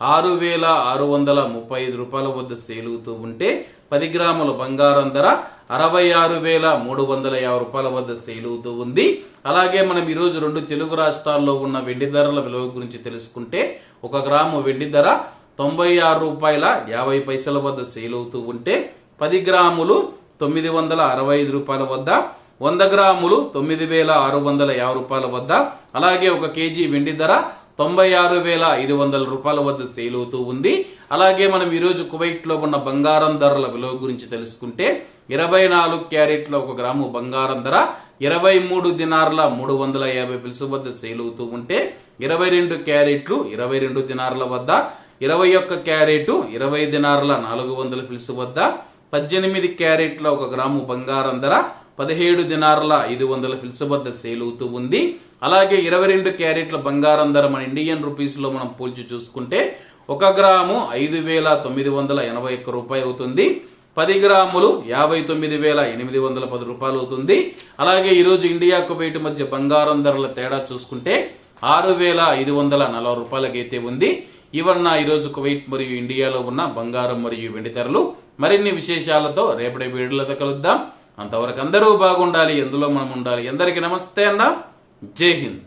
ఆరు వేల ఆరు వందల ముప్పై ఐదు రూపాయల వద్ద సేలుగుతూ ఉంటే పది గ్రాముల బంగారం ధర అరవై ఆరు వేల మూడు వందల యాభై రూపాయల వద్ద సేలుగుతూ ఉంది. అలాగే మనం ఈరోజు రెండు తెలుగు రాష్ట్రాల్లో ఉన్న వెండి ధరల విలువ గురించి తెలుసుకుంటే ఒక గ్రాము వెండి ధర తొంభై ఆరు రూపాయల యాభై పైసల వద్ద సేల్ అవుతూ ఉంటే పది గ్రాములు తొమ్మిది వందల అరవై ఐదు రూపాయల వద్ద వంద గ్రాములు తొమ్మిది వేల ఆరు వందల యాభై రూపాయల వద్ద అలాగే ఒక కేజీ వెండి ధర తొంభై ఆరు వేల ఐదు వందల రూపాయల వద్ద సేల్ అవుతూ ఉంది. అలాగే మనం ఈరోజు కువైట్లో ఉన్న బంగారం ధరల విలువ గురించి తెలుసుకుంటే ఇరవై నాలుగు క్యారెట్ల ఒక గ్రాము బంగారం ధర ఇరవై మూడు దినార్ల మూడు వందల యాభై పిలుసు వద్ద సేల్ అవుతూ ఉంటే ఇరవై రెండు క్యారెట్లు ఇరవై రెండు దినార్ల వద్ద ఇరవై ఒక్క క్యారెట్ ఇరవై దినార్ల నాలుగు వందల పిలుసు వద్ద పద్దెనిమిది క్యారెట్ల ఒక గ్రాము బంగారం ధర పదిహేడు దినార్ల ఐదు వందల ఫిల్స్ వద్ద సేల్ అవుతూ ఉంది. అలాగే ఇరవై రెండు క్యారెట్ల బంగారం ధర మన ఇండియన్ రూపీస్లో మనం పోల్చి చూసుకుంటే ఒక గ్రాము ఐదు వేల తొమ్మిది వందల ఎనభై ఒక్క రూపాయి అవుతుంది. పది గ్రాములు యాభై తొమ్మిది వేల ఎనిమిది వందల పది రూపాయలు అవుతుంది. అలాగే ఈరోజు ఇండియా కువైట్ మధ్య బంగారం ధరల తేడా చూసుకుంటే ఆరు వేల ఐదు వందల నలభై రూపాయలకైతే ఉంది. ఇవన్న ఈరోజు కువైట్ మరియు ఇండియాలో ఉన్న బంగారం మరియు వెండి ధరలు. మరిన్ని విశేషాలతో రేపటి వీడియోలతో కలుద్దాం. అంతవరకు అందరూ బాగుండాలి ఎందులో మనం ఉండాలి. ఎందరికీ నమస్తే అన్న. జై హింద్.